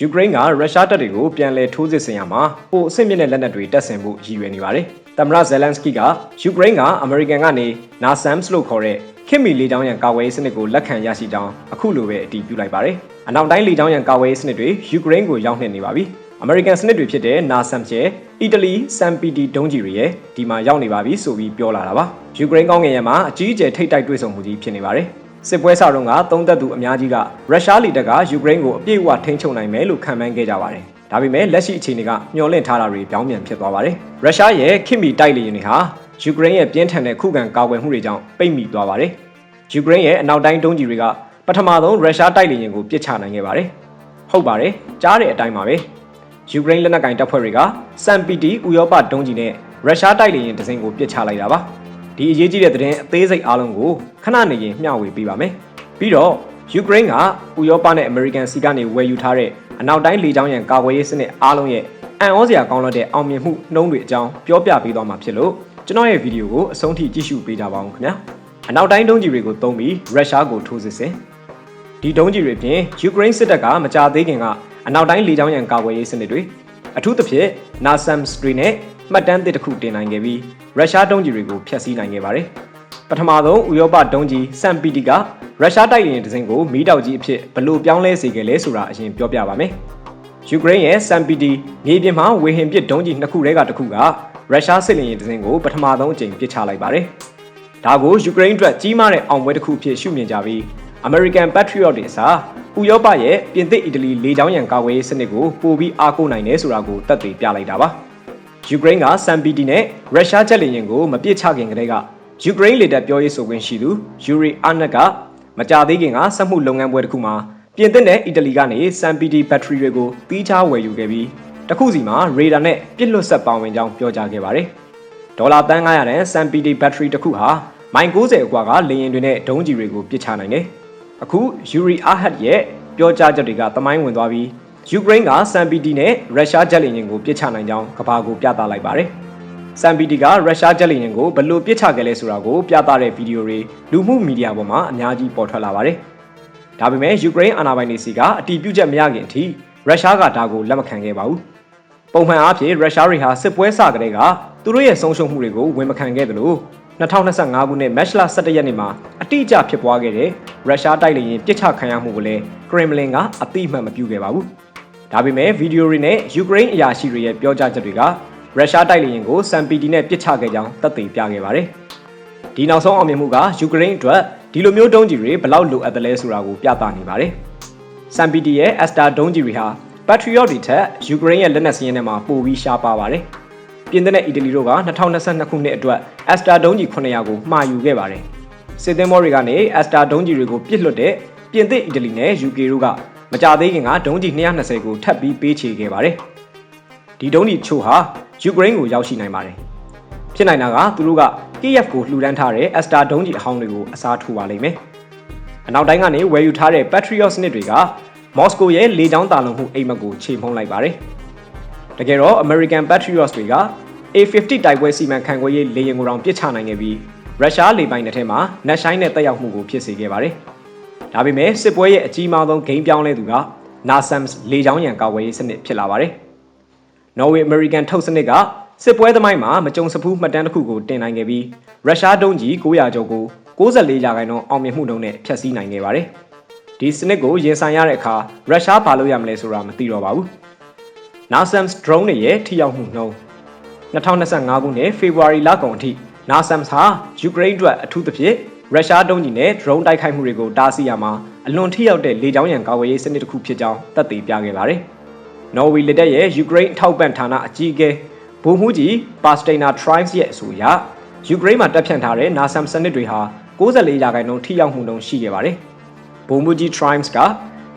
ယူကရိန်းကရုရှားတပ်တွေကိုပြန်လည်ထိုးစစ်ဆင်ရမှာပိုအဆင့်မြင့်တဲ့လက်နက်တွေတပ်ဆင်ဖို့ရည်ရွယ်နေပါတယ်။သမ္မတဇယ်လန်စကီကယူကရိန်းကအမေရိကန်ကနေ NASAMS လို့ခေါ်တဲ့ခင်မီလေကြောင်းရန်ကာကွယ်ရေးစနစ်ကိုလက်ခံရရှိကြောင်းအခုလိုပဲအတည်ပြုလိုက်ပါတယ်။အနောက်တိုင်းလေကြောင်းရန်ကာကွယ်ရေးစနစ်တွေယူကရိန်းကိုရောက်နှင့်နေပါပြီ။အမေရိကန်စနစ်တွေဖြစ်တဲ့ NASAM ရဲ့အီတလီ SAMPD ဒုံးကျည်တွေရဲ့ဒီမှာရောက်နေပါပြီဆိုပြီးပြောလာတာပါယူကရိန်းကောင်းငယ်ရမှာအကြီးအကျယ်ထိတ်တိုက်တွေ့ဆုံမှုကြီးဖြစ်နေပါတယ် စစ်ပွဲစတော့ကသုံးသက်သူအများကြီးကရုရှားလီတပ်ကယူကရိန်းကိုအပြည့်အဝထိန်းချုပ်နိုင်မယ်လို့ခံမှန်းခဲ့ကြပါတယ်ဒါပေမဲ့လက်ရှိအခြေအနေကမျှော်လင့်ထားတာတွေပြောင်းပြန်ဖြစ်သွားပါတယ်ရုရှားရဲ့ခင်မီတိုက်လေယာဉ်တွေဟာယူကရိန်းရဲ့ပြင်းထန်တဲ့ခုခံကာကွယ်မှုတွေကြောင့်ပိတ်မိသွားပါတယ်ယူကရိန်းရဲ့အနောက်တိုင်းဒုံးကျည်တွေကပထမဆုံးရုရှားတိုက်လေယာဉ်ကိုပစ်ချနိုင်ခဲ့ပါတယ်ဟုတ်ပါတယ်ကြားတဲ့အတိုင်းပါပဲယူကရိန်းလက်နက်ကင်တပ်ဖွဲ့တွေကစမ်ပီတီဥရောပဒုံးကျည်နဲ့ရုရှားတိုက်လေယာဉ်တစ်စင်းကိုပစ်ချလိုက်တာပါ ဒီအရေးကြီးတဲ့သတင်းအသေးစိတ်အားလုံးကိုခဏနေရင်မျှဝေပေးပါမယ်ပြီးတော့ယူကရိန်းကဥရောပနဲ့အမေရိကန်စီကနေဝယ်ယူထားတဲ့အနောက်တိုင်းလေကြောင်းရန်ကာကွယ်ရေးစနစ်အားလုံးရဲ့အံ့ဩစရာကောင်းတဲ့အောင်မြင်မှုနှုံးတွေအကြောင်းပြောပြပေးသွားမှာဖြစ်လို့ကျွန်တော်ရဲ့ဗီဒီယိုကိုအဆုံးထိကြည့်ရှုပေးကြပါဦးခင်ဗျာအနောက်တိုင်းဒုံးကျည်တွေကိုသုံးပြီးရုရှားကိုထိုးစစ်ဆင်ဒီဒုံးကျည်တွေပြင်ယူကရိန်းစစ်တပ်ကမကြသေးခင်ကအနောက်တိုင်းလေကြောင်းရန်ကာကွယ်ရေးစနစ်တွေအထူးသဖြင့် NASAMS တွေနဲ့ မှတ်တမ်းသစ်တစ်ခုတင်နိုင်ခဲ့ပြီးရုရှားဒုံးကျည်တွေကိုဖျက်ဆီးနိုင်ခဲ့ပါတယ်။ပထမဆုံးဥရောပဒုံးကျည်စမ်ပီတီကရုရှားတိုက်ရင်တစ်စင်းကိုမီးတောက်ကြီးအဖြစ်ဘလို့ပြောင်းလဲစေခဲ့လဲဆိုတာအရင်ပြောပြပါမယ်။ယူကရိန်းရဲ့စမ်ပီတီမြေပြင်မှာဝေဟင်ပစ်ဒုံးကျည်နှစ်ခုတည်းကတစ်ခုကရုရှားစစ်လင်ရင်တစ်စင်းကိုပထမဆုံးအကြိမ်ပစ်ချလိုက်ပါတယ်။ဒါကိုယူကရိန်းအတွက်ကြီးမားတဲ့အောင်ပွဲတစ်ခုအဖြစ်ရှုမြင်ကြပြီး American Patriot တွေအစားဥရောပရဲ့ပြင်သစ်အီတလီလေကြောင်းရန်ကာကွယ်ရေးစနစ်ကိုပိုပြီးအားကိုးနိုင်တယ်ဆိုတာကိုသက်သေပြလိုက်တာပါ ယူကရိန်းကစမ်ပီတီနဲ့ရုရှားဂျက်လေယာဉ်ကိုမပစ်ချခင်ကတည်းကယူကရိန်းလေတပ်ပြောရေးဆိုခွင့်ရှိသူယူရီအာနက်ကမကြသေးခင်ကစက်မှုလုပ်ငန်းပွဲတစ်ခုမှာပြင်သစ်နဲ့အီတလီကနေစမ်ပီတီဘက်ထရီတွေကိုတီးခြားဝယ်ယူခဲ့ပြီးတစ်ခုစီမှာရေဒါနဲ့ပြစ်လွတ်ဆက်ပါဝင်ကြောင်းပြောကြားခဲ့ပါတယ်ဒေါ်လာတန်း900နဲ့စမ်ပီတီဘက်ထရီတစ်ခုဟာမိုင်90အကွာကလေယာဉ်တွေနဲ့ဒုံးကျည်တွေကိုပစ်ချနိုင်တယ်အခုယူရီအာဟတ်ရဲ့ပြောကြားချက်တွေကတမိုင်းဝင်သွားပြီး ယူကရိန်းကစမ်ပီတီနဲ့ရုရှားဂျက်လေယာဉ်ကိုပစ်ချနိုင်ကြောင်းကဘာကိုပြသလိုက်ပါတယ်။စမ်ပီတီကရုရှားဂျက်လေယာဉ်ကိုဘယ်လိုပစ်ချခဲ့လဲဆိုတာကိုပြသတဲ့ဗီဒီယိုတွေလူမှုမီဒီယာပေါ်မှာအများကြီးပေါ်ထွက်လာပါတယ်။ဒါပေမဲ့ယူကရိန်းအာဏာပိုင်တွေစီကအတီးပြုတ်ချက်မရခင်အထိရုရှားကဒါကိုလက်မခံခဲ့ပါဘူး။ပုံမှန်အားဖြင့်ရုရှားတွေဟာစစ်ပွဲစကတည်းကသူတို့ရဲ့ဆုံးရှုံးမှုတွေကိုဝန်မခံခဲ့သလို2025ခုနှစ်မတ်လ17ရက်နေ့မှာအတိအကျဖြစ်ပွားခဲ့တဲ့ရုရှားတိုက်လေယာဉ်ပစ်ချခံရမှုကိုလည်းကရင်မလင်ကအတိအမှန်မပြုခဲ့ပါဘူး။ ဒါပေမဲ့ဗီဒီယိုတွေနဲ့ယူကရိန်းအရာရှိတွေရဲ့ပြောကြားချက်တွေကရုရှားတိုက်လေယာဉ်ကိုစမ်ပီတီနဲ့ပစ်ချခဲ့ကြောင်းသက်သေပြခဲ့ပါတယ်။ဒီနောက်ဆုံးအောင်မြင်မှုကယူကရိန်းအတွက်ဒီလိုမျိုးဒုံးကျည်တွေဘယ်လောက်လိုအပ်တယ်လဲဆိုတာကိုပြသနေပါတယ်။စမ်ပီတီရဲ့အက်စတာဒုံးကျည်တွေဟာ Patriot တွေထက်ယူကရိန်းရဲ့လက်နက်စည်းထဲမှာပိုပြီးရှားပါပါတယ်။ပြင်သစ်နဲ့အီတလီတို့က2022ခုနှစ်အတွက်အက်စတာဒုံးကြီး900ကိုမှာယူခဲ့ပါတယ်။စစ်သင်းဘောတွေကနေအက်စတာဒုံးကြီးတွေကိုပြစ်လွတ်တဲ့ပြင်သစ်အီတလီနဲ့ UK တို့က မကြသေးခင်ကဒုံးကြီး220ကိုထပ်ပြီးပေးချေခဲ့ပါတယ်။ဒီဒုံးကြီးချို့ဟာယူကရိန်းကိုရောက်ရှိနိုင်ပါတယ်။ဖြစ်နိုင်တာကသူတို့က KF ကိုလှူဒန်းထားတဲ့အက်စတာဒုံးကြီးအဟောင်းတွေကိုအစားထိုးပါလိမ့်မယ်။အနောက်တိုင်းကနေဝယ်ယူထားတဲ့ Patriot စနစ်တွေကမော်စကိုရဲ့လေကြောင်းတာလုံမှုအိမ်မက်ကိုချိန်ဖုံးလိုက်ပါတယ်။တကယ်တော့ American Patriots တွေက A50 တိုက်ပွဲစီမံခန့်ခွဲရေးလေယာဉ်ကိုတောင်ပစ်ချနိုင်ခဲ့ပြီးရုရှားလေပိုင်တဲ့ထဲမှာနက်ရှိုင်းနဲ့တက်ရောက်မှုကိုဖြစ်စေခဲ့ပါတယ်။ ဒါပေမဲ့စစ်ပွဲရဲ့အကြီးမားဆုံးဂိမ်းပြောင်းလဲသူက NASAMS လေကြောင်းရန်ကာကွယ်ရေးစနစ်ဖြစ်လာပါတယ်။ Norway American ထုတ်စနစ်ကစစ်ပွဲသမိုင်းမှာမကြုံစဖူးမှတ်တမ်းတစ်ခုကိုတင်နိုင်ခဲ့ပြီးရုရှားဒုံးကြီး900ကျော်ကို64ရာခိုင်နှုန်းအောင်မြင်မှုနှုန်းနဲ့ဖျက်ဆီးနိုင်ခဲ့ပါတယ်။ဒီစနစ်ကိုရင်ဆိုင်ရတဲ့အခါရုရှားဘာလို့ရမလဲဆိုတာမသိတော့ပါဘူး။ NASAMS drone တွေရဲ့ထိရောက်မှုနှုန်း2025ခုနှစ်ဖေဖော်ဝါရီလကုန်အထိ NASAMS ဟာယူကရိန်းအတွက်အထူးသဖြင့် ရုရှားဒုံးကြီးနဲ့ drone တိုက်ခိုက်မှုတွေကိုတားဆီးရမှာအလွန်ထိရောက်တဲ့လေကြောင်းရန်ကာကွယ်ရေးစနစ်တစ်ခုဖြစ်ကြောင်းသက်သေပြခဲ့ပါတယ်။ Norway လက်ထက်ရဲ့ယူကရိန်းထောက်ပံ့ဌာနအကြီးအကဲဗိုလ်မှူးကြီး Pastina Trimes ရဲ့အဆိုအရယူကရိန်းမှာတပ်ဖြန့်ထားတဲ့ NASAMS စနစ်တွေဟာ64ရာခိုင်နှုန်းထိရောက်မှုနှုန်းရှိခဲ့ပါတယ်။ဗိုလ်မှူးကြီး Trimes က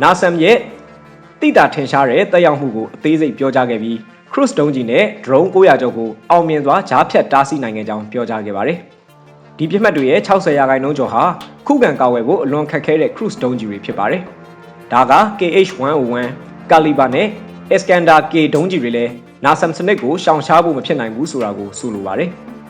NASAM ရဲ့တိတာထင်ရှားတဲ့တက်ရောက်မှုကိုအသေးစိတ်ပြောကြားခဲ့ပြီး cruise ဒုံးကြီးနဲ့ drone 900ကျော်ကိုအောင်မြင်စွာဂျားဖြတ်တားဆီးနိုင်ခဲ့ကြောင်းပြောကြားခဲ့ပါတယ်။ ဒီပြစ်မှတ်တွေရဲ့60ရာခိုင်နှုန်းကျော်ဟာခုခံကာဝယ်ဖို့အလွန်ခက်ခဲတဲ့ cruise ဒုံးကြီးတွေဖြစ်ပါတယ်။ဒါက KH-101 Caliber နဲ့ Iskander K ဒုံးကြီးတွေလည်း NASAM စနစ်ကိုရှောင်ရှားဖို့မဖြစ်နိုင်ဘူးဆိုတာကိုဆိုလိုပါတယ်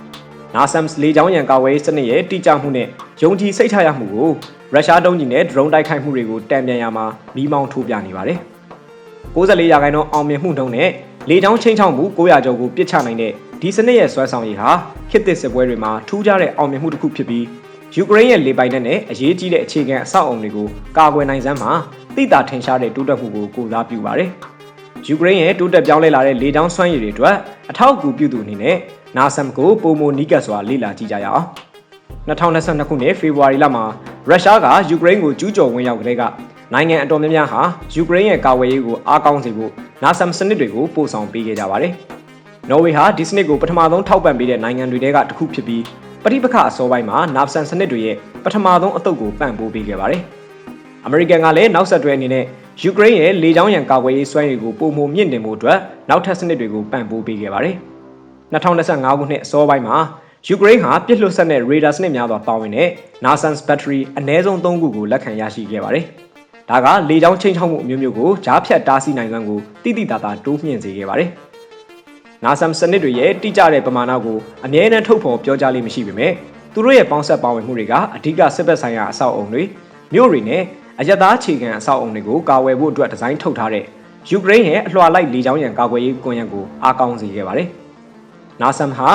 ။ NASAM လေကြောင်းရန်ကာဝယ်ရေးစနစ်ရဲ့တိကျမှုနဲ့ယုံကြည်စိတ်ချရမှုကိုရုရှားဒုံးကြီးနဲ့ drone တိုက်ခိုက်မှုတွေကိုတံပြန်ရမှာမိမောင်းထိုးပြနေပါတယ်။94ရာခိုင်နှုန်းအောင်မြင်မှုနှုန်းနဲ့ လေကြောင်းချင်းချောင်းမှု900ကျော်ကိုပြစ်ချနိုင်တဲ့ဒီစနစ်ရဲ့ဆွဲဆောင်ရည်ဟာခေတ်သစ်စစ်ပွဲတွေမှာထူးခြားတဲ့အောင်မြင်မှုတစ်ခုဖြစ်ပြီးယူကရိန်းရဲ့လေပိုင်နက်နဲ့အရေးကြီးတဲ့အခြေခံအဆောက်အုံတွေကိုကာကွယ်နိုင်စမ်းမှာသိတာထင်ရှားတဲ့တိုးတက်မှုကိုကိုစားပြုပါတယ်။ယူကရိန်းရဲ့တိုးတက်ပြောင်းလဲလာတဲ့လေကြောင်းစွမ်းရည်တွေအတွက်အထောက်အကူပြုသူအနေနဲ့နာဆမ်ကိုပုံမနီးကပ်စွာလေ့လာကြည့်ကြရအောင်။2022ခုနှစ်ဖေဖော်ဝါရီလမှာရုရှားကယူကရိန်းကိုကျူးကျော်ဝင်ရောက်ကလေးကနိုင်ငံအတော်များများဟာယူကရိန်းရဲ့ကာဝေးရေးကိုအားကောင်းစေဖို့ နာဆမ်စနစ်တွေကိုပို့ဆောင်ပေးခဲ့ကြပါတယ်။နော်ဝေဟာဒီစနစ်ကိုပထမဆုံးထောက်ပံ့ပေးတဲ့နိုင်ငံတွေထဲကတစ်ခုဖြစ်ပြီးပဋိပက္ခအစောပိုင်းမှာနာဆမ်စနစ်တွေရဲ့ပထမဆုံးအတုပ်ကိုပံ့ပိုးပေးခဲ့ပါတယ်။အမေရိကန်ကလည်းနောက်ဆက်တွဲအနေနဲ့ယူကရိန်းရဲ့လေကြောင်းရန်ကာကွယ်ရေးစွမ်းရည်ကိုပုံမမြင့်တင်မှုအတွက်နောက်ထပ်စနစ်တွေကိုပံ့ပိုးပေးခဲ့ပါတယ်။2025ခုနှစ်အစောပိုင်းမှာယူကရိန်းဟာပြစ်လွတ်ဆက်တဲ့ရေဒါစနစ်များစွာပါဝင်တဲ့ NASAMS battery အနည်းဆုံး3ခုကိုလက်ခံရရှိခဲ့ပါတယ်။ ဒါကလေကြောင်းချိန်ချောက်မှုအမျိုးမျိုးကိုကြားဖြတ်တားဆီးနိုင်စွမ်းကိုတိတိတသာတိုးမြှင့်စေခဲ့ပါတယ်။ NASAMS စနစ်တွေရဲ့တိကျတဲ့ပမာဏကိုအမြဲတမ်းထုတ်ဖော်ပြောကြားလေးမရှိပေမဲ့သူတို့ရဲ့ပေါင်းဆက်ပါဝင်မှုတွေကအဓိကစစ်ဘက်ဆိုင်ရာအဆောက်အုံတွေမြို့တွေနဲ့အရသားခြေခံအဆောက်အုံတွေကိုကာဝယ်ဖို့အတွက်ဒီဇိုင်းထုတ်ထားတဲ့ယူကရိန်းရဲ့အလွှာလိုက်လေကြောင်းရန်ကာကွယ်ရေးကွန်ရက်ကိုအားကောင်းစေခဲ့ပါတယ်။ NASAM ဟာ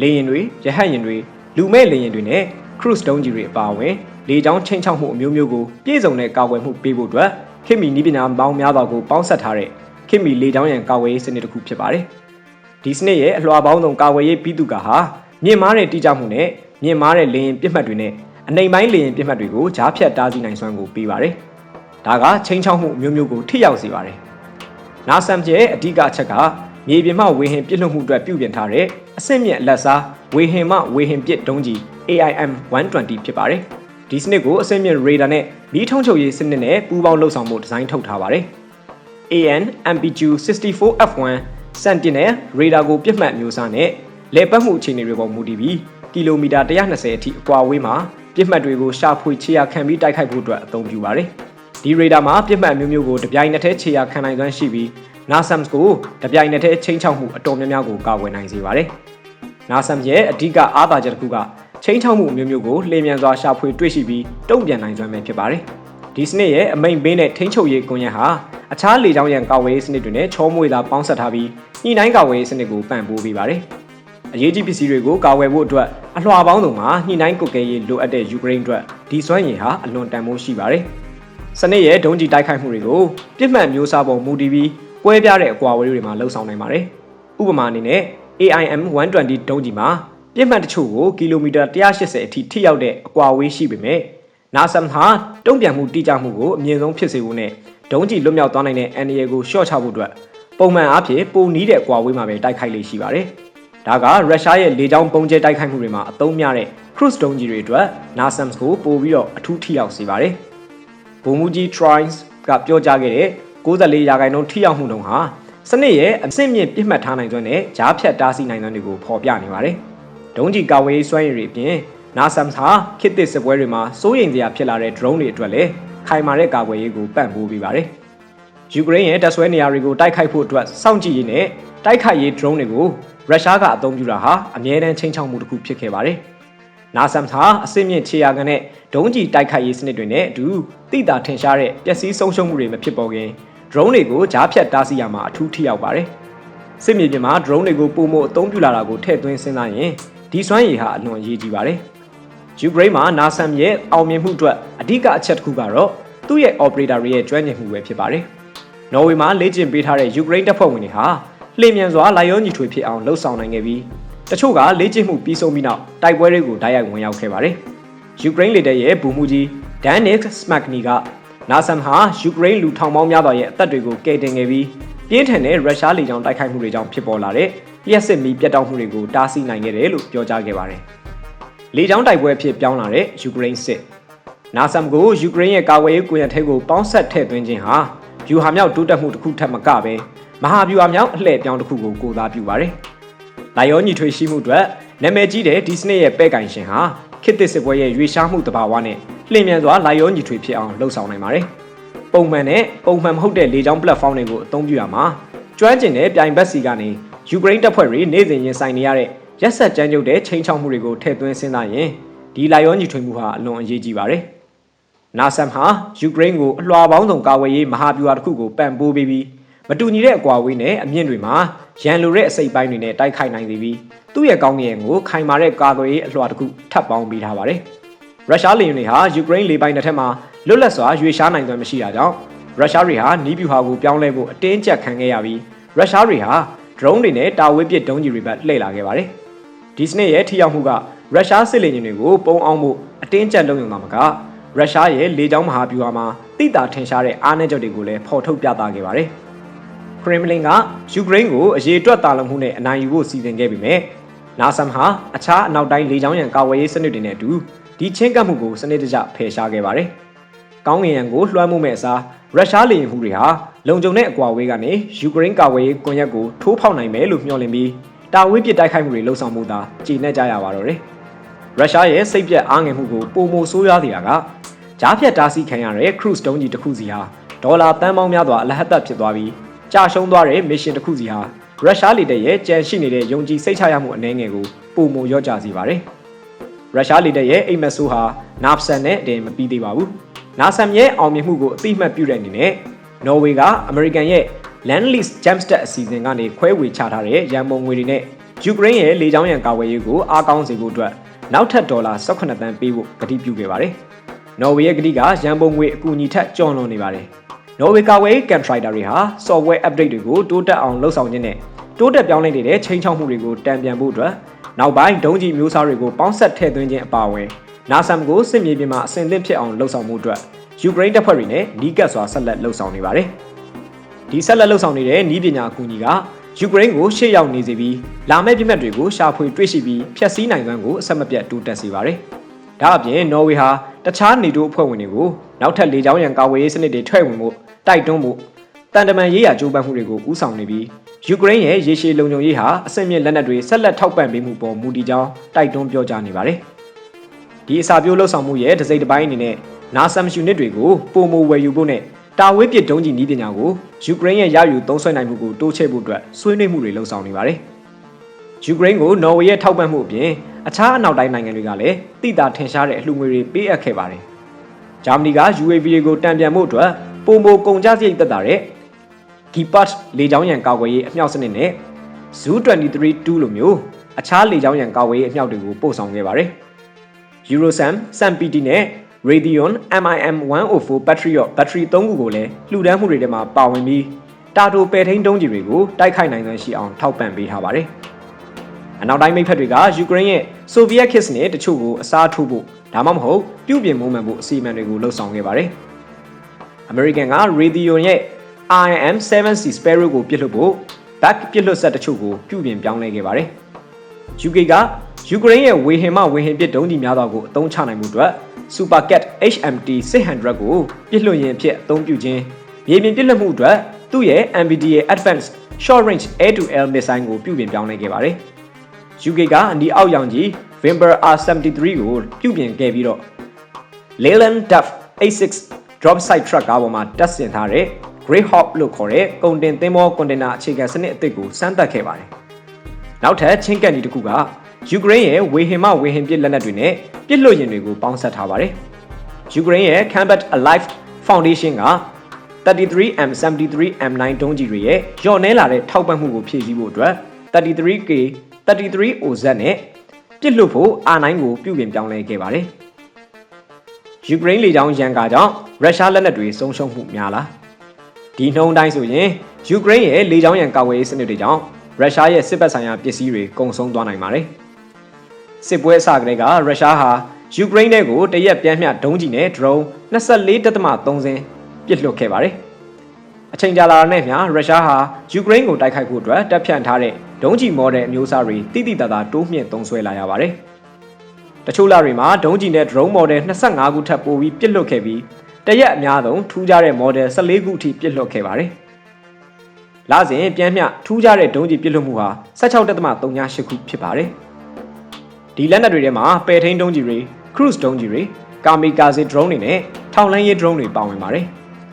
လေယာဉ်တွေရဟတ်ယာဉ်တွေလူမဲ့လေယာဉ်တွေနဲ့ cruise တုံးကြီးတွေအပါအဝင်လေကြောင်းချင်းချောက်မှုအမျိုးမျိုးကိုပြည့်စုံတဲ့ကာကွယ်မှုပေးဖို့အတွက်ခင်မီနီးပညာပေါင်းများစွာကိုပေါင်းစပ်ထားတဲ့ခင်မီလေကြောင်းရန်ကာကွယ်ရေးစနစ်တစ်ခုဖြစ်ပါတယ်။ဒီစနစ်ရဲ့အလွှာပေါင်းစုံကာကွယ်ရေးပြီးသူကဟာမြင့်မားတဲ့တိကျမှုနဲ့မြင့်မားတဲ့လေယာဉ်ပြစ်မှတ်တွေနဲ့အနိုင်ပိုင်းလေယာဉ်ပြစ်မှတ်တွေကိုကြားဖြတ်တားဆီးနိုင်စွမ်းကိုပေးပါတယ်။ဒါကချင်းချောက်မှုအမျိုးမျိုးကိုထိရောက်စေပါတယ်။ NASAM ရဲ့အဓိကအချက်ကမြေပြင်မှဝေဟင်ပြစ်လွှတ်မှုအတွက်ပြုပြင်ထားတဲ့အဆင့်မြင့်လက်စားဝေဟင်မှဝေဟင်ပစ်ဒုံးကြီး AIM 120ဖြစ်ပါတယ်။ ဒီစနစ်ကိုအဆင့်မြင့်ရေဒါနဲ့မီးထုံးချုပ်ရေးစနစ်နဲ့ပူးပေါင်းလှုပ်ဆောင်ဖို့ဒီဇိုင်းထုတ်ထားပါတယ်။ AN MPQ 64F1 Sentinel ရေဒါကိုပြစ်မှတ်မျိုးစားနဲ့လေပတ်မှုအခြေအနေတွေပေါ်မူတည်ပြီးကီလိုမီတာ120အထိအကွာအဝေးမှာပြစ်မှတ်တွေကိုရှာဖွေခြေရာခံပြီးတိုက်ခိုက်ဖို့အတွက်အသုံးပြုပါတယ်။ဒီရေဒါမှာပြစ်မှတ်မျိုးမျိုးကိုတပြိုင်နက်တည်းခြေရာခံနိုင်စွမ်းရှိပြီး NASAMS ကိုတပြိုင်နက်တည်းချိန်ချောက်မှုအတော်များများကိုကာကွယ်နိုင်စေပါတယ်။ NASAMS ရဲ့အဓိကအားသာချက်တစ်ခုက ချိန်ချောက်မှုအမျိုးမျိုးကိုလျင်မြန်စွာရှာဖွေတွေ့ရှိပြီးတုံ့ပြန်နိုင်စွမ်းပဲဖြစ်ပါတယ်။ဒီစနစ်ရဲ့အမိန်ပေးတဲ့ထိန်းချုပ်ရေးကွန်ရက်ဟာအခြားလေကြောင်းရန်ကာဝေးရေးစနစ်တွေနဲ့ချောမွေတာပေါင်းစပ်ထားပြီးညှိနှိုင်းကာဝေးရေးစနစ်ကိုပံ့ပိုးပေးပါတယ်။အရေးကြီးပစ္စည်းတွေကိုကာဝယ်ဖို့အတွက်အလွှာပေါင်းစုံမှာညှိနှိုင်းကုတ်ကဲရေးလိုအပ်တဲ့ယူကရိန်းအတွက်ဒီစွမ်းရည်ဟာအလွန်တန်ဖိုးရှိပါတယ်။စနစ်ရဲ့ဒုံးကျည်တိုက်ခိုက်မှုတွေကိုပြစ်မှတ်မျိုးစားပုံမူတည်ပြီးကွဲပြားတဲ့အကွာဝေးတွေမှာလှုပ်ဆောင်နိုင်ပါတယ်။ဥပမာအနေနဲ့ AIM 120ဒုံးကျည်မှာ ပြစ်မှတ်တချို့ကိုကီလိုမီတာ180အထိထိရောက်တဲ့အကွာဝေးရှိပေမဲ့ NASAM ဟာတုံ့ပြန်မှုတိကျမှုကိုအမြင့်ဆုံးဖြစ်စေဖို့နဲ့ဒုံးကျည်လွတ်မြောက်သွားနိုင်တဲ့အန်ဒီယေကိုရှော့ချဖို့အတွက်ပုံမှန်အားဖြင့်ပုံနီးတဲ့အကွာဝေးမှာပဲတိုက်ခိုက်လေးရှိပါတယ်။ဒါကရုရှားရဲ့လေကြောင်းပုံကျဲတိုက်ခိုက်မှုတွေမှာအသုံးများတဲ့ cruise ဒုံးကျည်တွေအတွက် NASAM ကိုပို့ပြီးတော့အထူးထိရောက်စေပါတယ်။ဗိုလ်မှူးကြီး Trines ကပြောကြားခဲ့တဲ့94ရာခိုင်နှုန်းထိရောက်မှုနှုန်းဟာစနစ်ရဲ့အဆင့်မြင့်ပြစ်မှတ်ထားနိုင်စွမ်းနဲ့ကြားဖြတ်တားဆီးနိုင်စွမ်းတွေကိုဖော်ပြနေပါတယ်။ ဒုံးကျည်ကာဝေးစွမ်းရည်တွေအပြင် NASA ဟာခေတ်သစ်စစ်ပွဲတွေမှာစိုးရိမ်စရာဖြစ်လာတဲ့ drone တွေအတွက်လည်းခိုင်မာတဲ့ကာကွယ်ရေးကိုပံ့ပိုးပေးပါတယ်။ယူကရိန်းရဲ့တပ်ဆွဲနေရာတွေကိုတိုက်ခိုက်ဖို့အတွက်စောင့်ကြည့်ရင်းနဲ့တိုက်ခိုက်ရေး drone တွေကိုရုရှားကအသုံးပြုတာဟာအမြဲတမ်းချိန်ချောက်မှုတစ်ခုဖြစ်ခဲ့ပါတယ်။ NASA ဟာအစစ်မြင့်ခြေရာခံတဲ့ဒုံးကျည်တိုက်ခိုက်ရေးစနစ်တွေနဲ့အတူတိတာထင်ရှားတဲ့ပျက်စီးဆုံးရှုံးမှုတွေမဖြစ်ပေါ်ခင် drone တွေကိုကြားဖြတ်တားဆီးရမှာအထူးထိရောက်ပါတယ်။စစ်မြေပြင်မှာ drone တွေကိုပုံမအသုံးပြုလာတာကိုထည့်သွင်းစဉ်းစားရင် ဒီစွမ်းရည်ဟာအလွန်အရေးကြီးပါတယ်။ယူကရိန်းမှာ NASA ရဲ့အောင်မြင်မှုအတွက်အဓိကအချက်တစ်ခုကတော့သူ့ရဲ့ operator တွေရဲ့ကျွမ်းကျင်မှုပဲဖြစ်ပါတယ်။နော်ဝေမှာလေ့ကျင့်ပေးထားတဲ့ယူကရိန်းတပ်ဖွဲ့ဝင်တွေဟာလျင်မြန်စွာလာရောညီထွေဖြစ်အောင်လှုပ်ဆောင်နိုင်ခဲ့ပြီးတချို့ကလေ့ကျင့်မှုပြီးဆုံးပြီးနောက်တိုက်ပွဲတွေကိုတိုက်ရိုက်ဝင်ရောက်ခဲ့ပါတယ်။ယူကရိန်းလေတပ်ရဲ့ဘူမှုကြီး Danik Smakny ကနာဆမ်ဟာယူကရိန်းလူထောင်ပေါင်းများစွာရဲ့အသက်တွေကိုကယ်တင်ခဲ့ပြီးပြင်းထန်တဲ့ရုရှားလေကြောင်းတိုက်ခိုက်မှုတွေကြောင့်ဖြစ်ပေါ်လာတဲ့လျှက်စစ်မီးပြတ်တောက်မှုတွေကိုတားဆီးနိုင်ခဲ့တယ်လို့ပြောကြားခဲ့ပါတယ်။လေကြောင်းတိုက်ပွဲဖြစ်ပြောင်းလာတဲ့ယူကရိန်းစစ်နာဆမ်ကိုယူကရိန်းရဲ့ကာကွယ်ရေးကွန်ရက်ထဲကိုပေါင်းဆက်ထည့်သွင်းခြင်းဟာဗျူဟာမြောက်တိုးတက်မှုတစ်ခုထပ်မကပဲမဟာဗျူဟာမြောက်အလှည့်ပြောင်းတစ်ခုကိုကိုစားပြုပါတယ်။လာယောညီထွေရှိမှုအတွက်နာမည်ကြီးတဲ့ဒီစနစ်ရဲ့ပဲ့ကင်ရှင်ဟာခေတ်သစ်စစ်ပွဲရဲ့ရွေရှားမှုတဘာဝနဲ့လျင်မြန်စွာလာရောညီထွေဖြစ်အောင်လှုပ်ဆောင်နိုင်ပါတယ်။ပုံမှန်နဲ့ပုံမှန်မဟုတ်တဲ့လေကြောင်း platform တွေကိုအသုံးပြုရမှာကျွမ်းကျင်တဲ့ပြိုင်ဘက်စီကနေ ယူကရိန်းတပ်ဖွဲ့တွေနေ့စဉ်ရင်ဆိုင်နေရတဲ့ရက်ဆက်ကြမ်းကြုတ်တဲ့ချိန်ချောက်မှုတွေကိုထည့်သွင်းစဉ်းစားရင်ဒီလာရောညီထွေမှုဟာအလွန်အရေးကြီးပါတယ်။ NASAM ဟာယူကရိန်းကိုအလွှာပေါင်းစုံကာဝယ်ရေးမဟာဗျူဟာတစ်ခုကိုပံ့ပိုးပေးပြီးမတူညီတဲ့အကွာအဝေးနဲ့အမြင့်တွေမှာရန်လိုတဲ့အစိပ်ပိုင်းတွေနဲ့တိုက်ခိုက်နိုင်စေပြီးသူ့ရဲ့ကောင်းကင်ကိုခိုင်မာတဲ့ကာကွယ်ရေးအလွှာတစ်ခုထပ်ပေါင်းပေးထားပါတယ်။ရုရှားလေယာဉ်တွေဟာယူကရိန်းလေပိုင်တစ်ထက်မှာလွတ်လပ်စွာရွေ့ရှားနိုင်စွမ်းမရှိတာကြောင့်ရုရှားတွေဟာနီးပြူဟာကိုပြောင်းလဲဖို့အတင်းကျပ်ခံခဲ့ရပြီးရုရှားတွေဟာ drone တွေနဲ့တာဝေးပစ်ဒုံးကျည်တွေဘက်လှည့်လာခဲ့ပါတယ်။ဒီစနစ်ရဲ့ထိရောက်မှုကရုရှားစစ်လေယာဉ်တွေကိုပုံအောင်မှုအတင်းကျပ်လုပ်ရုံသာမကရုရှားရဲ့လေကြောင်းမဟာဗျူဟာမှာတိတာထင်ရှားတဲ့အားနည်းချက်တွေကိုလည်းဖော်ထုတ်ပြသခဲ့ပါတယ်။ခရမ်လင်ကယူကရိန်းကိုအရေးအတွက်တာလုံမှုနဲ့အနိုင်ယူဖို့စီစဉ်ခဲ့ပေမဲ့နာဆမ်ဟာအခြားအနောက်တိုင်းလေကြောင်းရန်ကာဝယ်ရေးစနစ်တွေနဲ့အတူဒီချင်းကပ်မှုကိုစနစ်တကျဖယ်ရှားခဲ့ပါတယ်။ကောင်းကင်ရန်ကိုလွှမ်းမိုးမဲ့အစားရုရှားလေယာဉ်မှုတွေဟာ လုံခြုံတဲ့အကွာအဝေးကနေယူကရိန်းကာဝယ်ရေးကွန်ရက်ကိုထိုးဖောက်နိုင်မယ်လို့မျှော်လင့်ပြီးတာဝေးပစ်တိုက်ခိုက်မှုတွေလှုံ့ဆော်မှုသာကြည်နဲ့ကြရပါတော့တယ်။ရုရှားရဲ့စိတ်ပြက်အားငယ်မှုကိုပုံမိုဆိုးရွားနေတာကကြားဖြတ်တားဆီးခံရတဲ့ cruise တုံးကြီးတစ်ခုစီဟာဒေါ်လာတန်ပေါင်းများစွာအလဟတ်သက်ဖြစ်သွားပြီးကြာရှုံးသွားတဲ့ mission တစ်ခုစီဟာရုရှားလေတပ်ရဲ့ကြံရှိနေတဲ့ယုံကြည်စိတ်ချရမှုအနှဲငယ်ကိုပုံမိုရော့ကျစေပါတယ်။ရုရှားလေတပ်ရဲ့အိမ်မက်ဆိုးဟာနာဖဆန်နဲ့အတင်မပြီးသေးပါဘူး။နာဆမ်ရဲ့အောင်မြင်မှုကိုအသိမှတ်ပြုတဲ့အနေနဲ့ နော်ဝေကအမေရိကန်ရဲ့ Land Lease Jamstead အစီအစဉ်ကနေခွဲဝေချထားတဲ့ရန်ပုံငွေတွေနဲ့ယူကရိန်းရဲ့လေကြောင်းရန်ကာကွယ်ရေးကိုအားကောင်းစေဖို့အတွက်နောက်ထပ်ဒေါ်လာ18သန်းပေးဖို့ကတိပြုခဲ့ပါတယ်။နော်ဝေရဲ့ကတိကရန်ပုံငွေအကူအညီထက်ကျော်လွန်နေပါတယ်။နော်ဝေကာဝယ်ကန်ထရိုက်တာတွေဟာ software update တွေကိုတိုးတက်အောင်လှုပ်ဆောင်ခြင်းနဲ့တိုးတက်ပြောင်းလဲနေတဲ့ချိန်ချောက်မှုတွေကိုတံပြန်ဖို့အတွက်နောက်ပိုင်းဒုံးကျည်မျိုးစားတွေကိုပေါင်းဆက်ထည့်သွင်းခြင်းအပါအဝင်နာဆမ်ကိုစစ်မြေပြင်မှာအဆင်သင့်ဖြစ်အောင်လှုပ်ဆောင်မှုအတွက် ယူကရိန်းတပ်ဖွဲ့တွေနဲ့နီးကပ်စွာဆက်လက်လှုပ်ဆောင်နေပါတယ်။ဒီဆက်လက်လှုပ်ဆောင်နေတဲ့နီးပညာအကူအညီကယူကရိန်းကိုရှေ့ရောက်နေစေပြီးလာမယ့်ပြစ်မှတ်တွေကိုရှာဖွေတွေ့ရှိပြီးဖျက်ဆီးနိုင်စွမ်းကိုအဆက်မပြတ်တိုးတက်စေပါတယ်။ဒါအပြင်နော်ဝေဟာတခြားနေတိုးအဖွဲ့ဝင်တွေကိုနောက်ထပ်လေကြောင်းရန်ကာဝေးရေးစနစ်တွေထွက်ဝင်မှုတိုက်တွန်းမှုတန်တမန်ရေးရာကြိုးပမ်းမှုတွေကိုဦးဆောင်နေပြီးယူကရိန်းရဲ့ရေရှည်လုံခြုံရေးဟာအဆင့်မြင့်လက်နက်တွေဆက်လက်ထောက်ပံ့ပေးမှုပေါ်မူတည်ကြောင်းတိုက်တွန်းပြောကြားနေပါတယ်။ဒီအစာပြိုးလှုပ်ဆောင်မှုရဲ့တစ်စိတ်တစ်ပိုင်းအနေနဲ့ နာဆမ်ယူနစ်တွေကိုပုံမဝယ်ယူဖို့နဲ့တာဝေးပစ်ဒုံးကျည်နည်းပညာကိုယူကရိန်းရဲ့ရယူသုံးစွဲနိုင်မှုကိုတိုးချဲ့ဖို့အတွက်ဆွေးနွေးမှုတွေလှုံ့ဆော်နေပါတယ်။ယူကရိန်းကိုနော်ဝေရဲ့ထောက်ပံ့မှုအပြင်အခြားအနောက်တိုင်းနိုင်ငံတွေကလည်းတိတာထင်ရှားတဲ့အလှူငွေတွေပေးအပ်ခဲ့ပါတယ်။ဂျာမနီက UAV တွေကိုတံပြန်မှုအတွက်ပုံမကုန်ကြစရိတ်သက်သာတဲ့ Gepard လေကြောင်းရန်ကာကွယ်ရေးအမြောက်စနစ်နဲ့ Zu-23-2 လိုမျိုးအခြားလေကြောင်းရန်ကာကွယ်ရေးအမြောက်တွေကိုပို့ဆောင်ခဲ့ပါတယ်။ Eurosam, SAMPT နဲ့ Radeon MIM104 Patriot ဘက်ထရီ3ခုကိုလည်းလှူဒန်းမှုတွေထဲမှာပါဝင်ပြီးတာတိုပယ်ထိန်တုံးကြီးတွေကိုတိုက်ခိုက်နိုင်စွမ်းရှိအောင်ထောက်ပံ့ပေးထားပါတယ်။အနောက်တိုင်းမိတ်ဖက်တွေကယူကရိန်းရဲ့ဆိုဗီယက်ခေတ်စနစ်တချို့ကိုအစားထိုးဖို့ဒါမှမဟုတ်ပြုပြင်မွမ်းမံဖို့အစီအမံတွေကိုလှုံ့ဆော်ခဲ့ပါတယ်။ American က Radeon ရဲ့ IM-7C Sparrow ကိုပြစ်လွတ်ဖို့ back ပြစ်လွတ်ဆက်တချို့ကိုပြုပြင်ပြောင်းလဲခဲ့ပါတယ်။ UK ကယူကရိန်းရဲ့ဝေဟင်မှဝေဟင်ပစ်ဒုံးကျည်များစွာကိုအသုံးချနိုင်မှုအတွက် Supercat HMT 600ကိုပြစ်လွှတ်ရင်ဖြစ်အသုံးပြုခြင်းမြေပြင်ပြစ်လွှတ်မှုအတွက်သူ့ရဲ့ MBDA Advanced Short Range Air to Air Missile ကိုပြုပြင်ပြောင်းလဲခဲ့ပါတယ်။ UK ကအနီအောက်ရောင်ကြီး Vimper R73 ကိုပြုပြင်ခဲ့ပြီးတော့ Leyland Duff A6 drop side truck ကားပေါ်မှာတက်ဆင်ထားတဲ့ Great Hawk လို့ခေါ်တဲ့ကုန်တင်သင်္ဘောကွန်တင်နာအခြေခံစနစ်အသစ်ကိုစမ်းသပ်ခဲ့ပါတယ်။နောက်ထပ်ချင်းကန်ဒီတစ်ခုက ယူကရိန်းရဲ့ဝေဟင်မှဝေဟင်ပစ်လက်နက်တွေနဲ့ပစ်လွှတ်ရင်တွေကိုပေါင်းစပ်ထားပါတယ်။ယူကရိန်းရဲ့ Combat Alive Foundation က 33M73M9 ဒုံးကျည်တွေရဲ့ညော့နဲလာတဲ့ထောက်ပံ့မှုကိုဖြည့်ဆည်းဖို့အတွက် 33K 33OZ နဲ့ပစ်လွှတ်ဖို့ R9 ကိုပြုပြင်ပြောင်းလဲခဲ့ပါတယ်။ယူကရိန်းလေကြောင်းရန်ကာကြောင့်ရုရှားလက်နက်တွေဆုံးရှုံးမှုများလားဒီနှုံးတိုင်းဆိုရင်ယူကရိန်းရဲ့လေကြောင်းရန်ကာကွယ်ရေးစနစ်တွေကြောင့်ရုရှားရဲ့စစ်ပတ်ဆိုင်ရာပစ္စည်းတွေကုန်ဆုံးသွားနိုင်ပါတယ်။ စစ်ပွဲအစကတည်းကရုရှားဟာယူကရိန်းတွေကိုတရက်ပြန်မျှဒုံးကျည်နဲ့ drone 24.3စင်းပစ်လွှတ်ခဲ့ပါတယ်။အချိန်ကြာလာတဲ့မျှရုရှားဟာယူကရိန်းကိုတိုက်ခိုက်ဖို့အတွက်တပ်ဖြန့်ထားတဲ့ဒုံးကျည် model အမျိုးအစားတွေတိတိတသာတိုးမြင့်သုံးစွဲလာရပါတယ်။တချို့လတွေမှာဒုံးကျည်နဲ့ drone model 25ခုထပ်ပိုပြီးပစ်လွှတ်ခဲ့ပြီးတရက်အများဆုံးထူးခြားတဲ့ model 14ခုအထိပြစ်လွှတ်ခဲ့ပါတယ်။လစဉ်ပြန်မျှထူးခြားတဲ့ဒုံးကျည်ပြစ်လွှတ်မှုဟာ16.38ခုဖြစ်ပါတယ်။ ဒီလက်နက်တွေထဲမှာပယ်ထိန်ဒုံးကျည်တွေ cruise ဒုံးကျည်တွေကာမီကာဇေ drone တွေနဲ့ထောင်လန်းရေး drone တွေပါဝင်ပါတယ်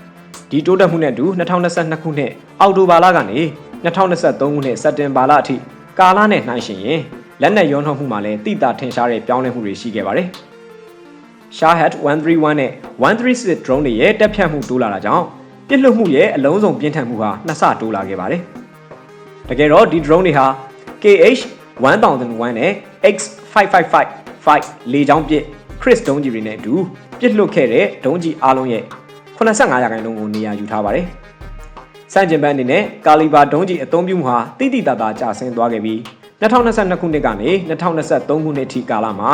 ။ဒီတိုးတက်မှုနဲ့အတူ2022ခုနှစ်အောက်တိုဘာလကနေ2023ခုနှစ်စက်တင်ဘာလအထိကာလနဲ့နှိုင်းယှဉ်ရင်လက်နက်ရောနှောမှုမှာလည်းတိတာထင်ရှားတဲ့ပြောင်းလဲမှုတွေရှိခဲ့ပါတယ်။ Shahed 131နဲ့136 drone တွေရဲ့တက်ဖြတ်မှုတိုးလာတာကြောင့်ပြစ်လွတ်မှုရဲ့အလုံးစုံပြင်းထန်မှုဟာနှစ်ဆတိုးလာခဲ့ပါတယ်။တကယ်တော့ဒီ drone တွေဟာ KH 1001နဲ့ X5555 လေကြောင်းပစ် Chris ဒုံးကြီးတွေနဲ့အတူပြစ်လွတ်ခဲ့တဲ့ဒုံးကြီးအားလုံးရဲ့85ရာခိုင်နှုန်းကိုနေရာယူထားပါတယ်။စန့်ကျင်ဘက်အနေနဲ့ကာလီဘာဒုံးကြီးအသုံးပြုမှုဟာတိတိတသာကျဆင်းသွားခဲ့ပြီး2022ခုနှစ်ကနေ2023ခုနှစ်ထိကာလမှာ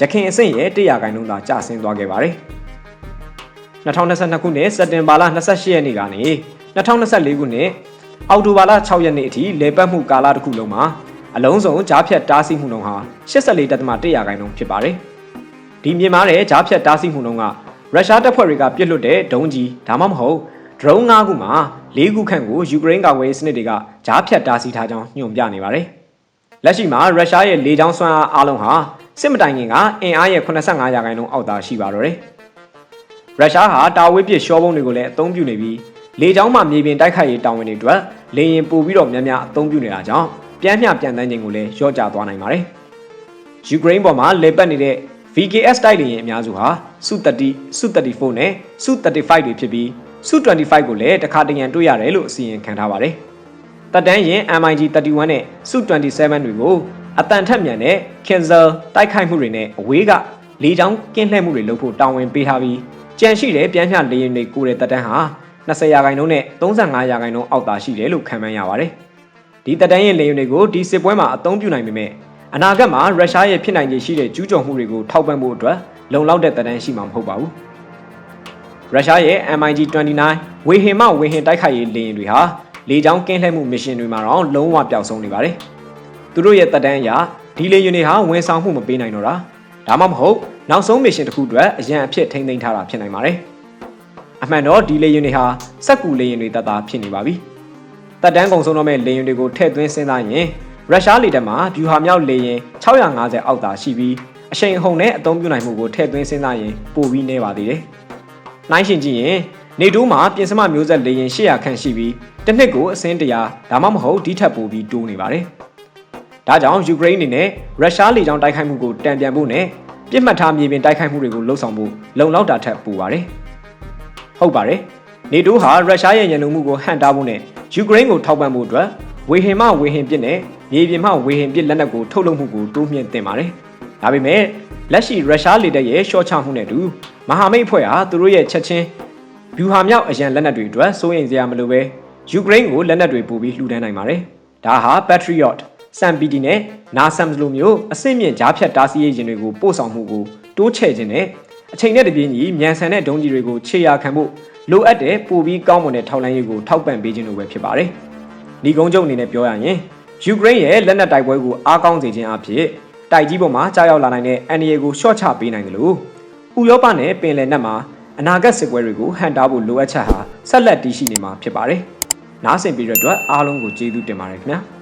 ရခိုင်အဆင့်ရဲ့100ရာခိုင်နှုန်းသာကျဆင်းသွားခဲ့ပါတယ်။2022ခုနှစ်စက်တင်ဘာလ28ရက်နေ့ကနေ2024ခုနှစ်အောက်တိုဘာလ6ရက်နေ့အထိလေပတ်မှုကာလတစ်ခုလုံးမှာ အလုံးစုံကြားဖြတ်တားဆီးမှုနှုန်းဟာ84.1ရာခိုင်နှုန်းဖြစ်ပါတယ်။ဒီမြင်မာတဲ့ကြားဖြတ်တားဆီးမှုနှုန်းကရုရှားတပ်ဖွဲ့တွေကပြစ်လွတ်တဲ့ဒုံးကြီးဒါမှမဟုတ် drone ၅ခုမှာ၄ခုခန့်ကိုယူကရိန်းကာကွယ်ရေးစနစ်တွေကကြားဖြတ်တားဆီးထားကြောင်းညွှန်ပြနေပါတယ်။လက်ရှိမှာရုရှားရဲ့လေကြောင်းစွမ်းအားအလုံးဟာစစ်မတိုင်ခင်ကအင်အားရဲ့85ရာခိုင်နှုန်းအောက်သာရှိပါတော့တယ်။ရုရှားဟာတာဝေးပစ်ရှောပုံတွေကိုလည်းအသုံးပြုနေပြီးလေကြောင်းမှမြေပြင်တိုက်ခိုက်ရေးတာဝန်တွေအတွက်လေရင်ပို့ပြီးတော့များများအသုံးပြုနေတာကြောင့် ပြန်မျှပြန်တန်းခြင်းကိုလည်းလျှော့ချသွားနိုင်ပါတယ်။ယူကရိန်းပေါ်မှာလေပတ်နေတဲ့ VKS တိုက်လေယာဉ်အများစုဟာစု30စု34နဲ့စု35တွေဖြစ်ပြီးစု25ကိုလည်းတစ်ခါတရံတွေ့ရတယ်လို့အစီရင်ခံထားပါတယ်။တပ်တန်းရင် MiG 31နဲ့စု27တွေကိုအတန်ထက်မြန်တဲ့ Kinzel တိုက်ခိုက်မှုတွေနဲ့အဝေးကလေကြောင်းကင်းလှည့်မှုတွေလုပ်ဖို့တာဝန်ပေးထားပြီးကြံရှိတဲ့ပြန်မျှလေယာဉ်တွေကိုတဲ့တပ်တန်းဟာ20ရာခိုင်နှုန်းနဲ့35ရာခိုင်နှုန်းအောက်သာရှိတယ်လို့ခန့်မှန်းရပါတယ်။ ဒီတပ်တန်းရင်လေယာဉ်တွေကိုဒီစစ်ပွဲမှာအသုံးပြုနိုင်ပေမဲ့အနာဂတ်မှာရုရှားရဲ့ဖြစ်နိုင်ခြေရှိတဲ့ကျူးကျော်မှုတွေကိုထောက်ပံ့ဖို့အတွက်လုံလောက်တဲ့တပ်တန်းရှိမှာမဟုတ်ပါဘူး။ရုရှားရဲ့ MiG-29 ဝေဟင်မှဝေဟင်တိုက်ခိုက်ရေးလေယာဉ်တွေဟာလေကြောင်းကင်းလှည့်မှုမစ်ရှင်တွေမှာတော့လုံးဝပျောက်ဆုံးနေပါတယ်။သူတို့ရဲ့တပ်တန်းအရဒီလေယာဉ်တွေဟာဝန်ဆောင်မှုမပေးနိုင်တော့တာဒါမှမဟုတ်နောက်ဆုံးမစ်ရှင်တစ်ခုအတွက်အရန်အဖြစ်ထိမ့်သိမ်းထားတာဖြစ်နိုင်ပါတယ်။အမှန်တော့ဒီလေယာဉ်တွေဟာစက်ကူလေယာဉ်တွေတတ်တာဖြစ်နေပါပြီ။ တပ်တန်းကုံဆုံးတော့မဲ့လေယာဉ်တွေကိုထည့်သွင်းစဉ်းစားရင်ရုရှားလေတပ်မှာဗျူဟာမြောက်လေယာဉ်650အောက်သာရှိပြီးအရှိန်အဟုန်နဲ့အသုံးပြုနိုင်မှုကိုထည့်သွင်းစဉ်းစားရင်ပိုပြီးနေပါသေးတယ်။နိုင်ရှင်ကြည့်ရင်နေတိုးမှာပြင်စမမျိုးဆက်လေယာဉ်800ခန့်ရှိပြီးတစ်နှစ်ကိုအစင်းတရာဒါမှမဟုတ်ဒီထက်ပိုပြီးတိုးနေပါတယ်။ဒါကြောင့်ယူကရိန်းအနေနဲ့ရုရှားလေကြောင်းတိုက်ခိုက်မှုကိုတံပြန်ဖို့နဲ့ပြစ်မှတ်ထားမြေပြင်တိုက်ခိုက်မှုတွေကိုလှုံ့ဆော်ဖို့လုံလောက်တာထက်ပိုပါတယ်။ဟုတ်ပါတယ်။နေတိုးဟာရုရှားရဲ့ရန်လုံမှုကိုဟန့်တားဖို့နဲ့ ယူကရိန်းကိုထောက်ပံ့ဖို့အတွက်ဝေဟင်မှဝေဟင်ပစ်နဲ့မြေပြင်မှဝေဟင်ပစ်လက်နက်ကိုထုတ်လုပ်မှုကိုတိုးမြှင့်တင်ပါတယ်။ဒါပေမဲ့လက်ရှိရုရှားလေတပ်ရဲ့ရှော့ချမှုနဲ့အတူမဟာမိတ်အဖွဲ့ဟာသူတို့ရဲ့ချက်ချင်းဗျူဟာမြောက်အရန်လက်နက်တွေအတွက်စိုးရိမ်စရာမလိုပဲယူကရိန်းကိုလက်နက်တွေပို့ပြီးလှူဒန်းနိုင်ပါတယ်။ဒါဟာ Patriot, SAMPD နဲ့ NASAMS လိုမျိုးအဆင့်မြင့်ကြားဖြတ်တားဆီးရေးရင်တွေကိုပို့ဆောင်မှုကိုတိုးချဲ့ခြင်းနဲ့အချိန်နဲ့တပြေးညီမြန်ဆန်တဲ့ဒုံးကြီးတွေကိုခြေရာခံဖို့ လိုအပ်တဲ့ပိုပြီးကောင်းမွန်တဲ့ထောက်လှမ်းရေးကိုထောက်ပံ့ပေးခြင်းလိုပဲဖြစ်ပါတယ်။ဒီကုန်းချုပ်အနေနဲ့ပြောရရင်ယူကရိန်းရဲ့လက်နက်တိုက်ပွဲကိုအားကောင်းစေခြင်းအဖြစ်တိုက်ကြီးပေါ်မှာကြားရောက်လာနိုင်တဲ့အန်ဒီယေကိုရှော့ချပေးနိုင်တယ်လို့ဥရောပနဲ့ပင်လယ်နက်မှာအနာဂတ်စစ်ပွဲတွေကိုဟန်တားဖို့လိုအပ်ချက်ဟာဆက်လက်တည်ရှိနေမှာဖြစ်ပါတယ်။နားဆင်ပြီးတဲ့အတွက်အားလုံးကိုကျေးဇူးတင်ပါတယ်ခင်ဗျာ။